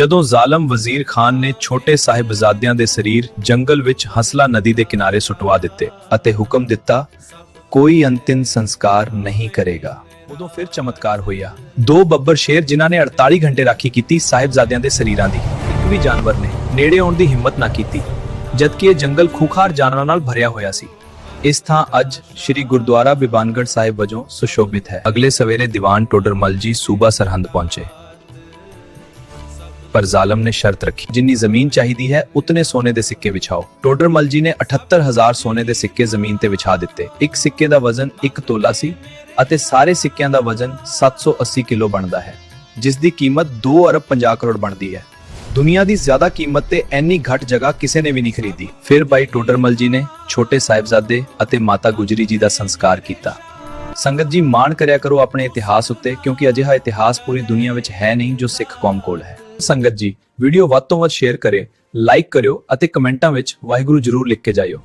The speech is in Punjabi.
ਜਦੋਂ ਜ਼ਾਲਮ ਵਜ਼ੀਰ ਖਾਨ ਨੇ ਛੋਟੇ ਸਾਹਿਬਜ਼ਾਦਿਆਂ ਦੇ ਸਰੀਰ ਜੰਗਲ ਵਿੱਚ ਹਸਲਾ ਨਦੀ ਦੇ ਕਿਨਾਰੇ ਸੁਟਵਾ ਦਿੱਤੇ ਅਤੇ ਹੁਕਮ ਦਿੱਤਾ, ਕੋਈ ਅੰਤਿਮ ਸੰਸਕਾਰ ਨਹੀਂ ਕਰੇਗਾ। ਉਦੋਂ ਫਿਰ ਚਮਤਕਾਰ ਹੋਇਆ। ਦੋ ਬੱਬਰ ਸ਼ੇਰ ਜਿਨ੍ਹਾਂ ਨੇ 48 ਘੰਟੇ ਰਾਖੀ ਕੀਤੀ ਸਾਹਿਬਜ਼ਾਦਿਆਂ ਦੇ ਸਰੀਰਾਂ ਦੀ, ਇੱਕ ਵੀ ਜਾਨਵਰ ਨੇ ਨੇੜੇ ਆਉਣ ਦੀ ਹਿੰਮਤ ਨਾ ਕੀਤੀ, ਜਦਕਿ ਇਹ ਜੰਗਲ ਖੂਖਾਰ ਜਾਨਵਰਾਂ ਨਾਲ ਭਰਿਆ ਹੋਇਆ ਸੀ। ਇਸ ਥਾਂ ਅੱਜ ਸ੍ਰੀ ਗੁਰਦੁਆਰਾ ਬਿਬਾਨਗੜ ਸਾਹਿਬ ਵਜੋਂ ਸੁਸ਼ੋਭਿਤ ਹੈ। ਅਗਲੇ ਸਵੇਰੇ ਦੀਵਾਨ ਟੋਡਰਮਲ ਜੀ ਸੂਬਾ ਸਰਹੰਦ ਪਹੁੰਚੇ। ਪਰ ਜ਼ਾਲਮ ਨੇ ਸ਼ਰਤ ਰੱਖੀ। ਜਿੰਨੀ ਜ਼ਮੀਨ ਚਾਹੀਦੀ ਹੈ, ਉਤਨੇ ਸੋਨੇ ਦੇ ਸਿੱਕੇ ਵਿਛਾਓ। ਟੋਡਰਮਲ ਜੀ ਨੇ 78000 ਸੋਨੇ ਦੇ ਸਿੱਕੇ ਜ਼ਮੀਨ ਤੇ ਵਿਛਾ ਦਿੱਤੇ। ਇੱਕ ਸਿੱਕੇ ਦਾ ਵਜ਼ਨ 1 ਤੋਲਾ ਸੀ ਅਤੇ ਸਾਰੇ ਸਿੱਕਿਆਂ ਦਾ ਵਜ਼ਨ 780 ਕਿਲੋ ਬਣਦਾ ਹੈ ਜਿਸ ਦੀ ਕੀਮਤ 2 ਅਰਬ 50 ਕਰੋੜ ਬਣਦੀ ਹੈ। ਦੁਨੀਆ ਦੀ ਜ਼ਿਆਦਾ ਕੀਮਤ ਤੇ ਐਨੀ ਘੱਟ ਜਗ੍ਹਾ ਕਿਸੇ ਨੇ ਵੀ ਨਹੀਂ ਖਰੀਦੀ। ਫਿਰ ਬਾਈ ਟੋਡਰਮਲ ਜੀ ਨੇ ਛੋਟੇ ਸਾਹਿਬਜ਼ਾਦੇ ਅਤੇ ਮਾਤਾ ਗੁਜਰੀ ਜੀ ਦਾ ਸੰਸਕਾਰ ਕੀਤਾ। ਸੰਗਤ ਜੀ, ਮਾਣ ਕਰਿਆ ਕਰੋ ਆਪਣੇ ਇਤਿਹਾਸ ਉੱਤੇ, ਕਿਉਂਕਿ ਅਜਿਹਾ ਇਤਿਹਾਸ ਪੂਰੀ ਦੁਨੀਆ ਵਿੱਚ ਹੈ ਨਹੀਂ ਜੋ ਸਿੱਖ ਕੌਮ ਕੋਲ ਹੈ। ਸੰਗਤ ਜੀ ਵੀਡੀਓ ਵੱਧ ਤੋਂ ਵੱਧ ਸ਼ੇਅਰ ਕਰੇ ਲਾਈਕ ਕਰਿਓ ਅਤੇ ਕਮੈਂਟਾਂ ਵਿੱਚ ਵਾਹਿਗੁਰੂ ਜ਼ਰੂਰ ਲਿਖ ਕੇ ਜਾਇਓ।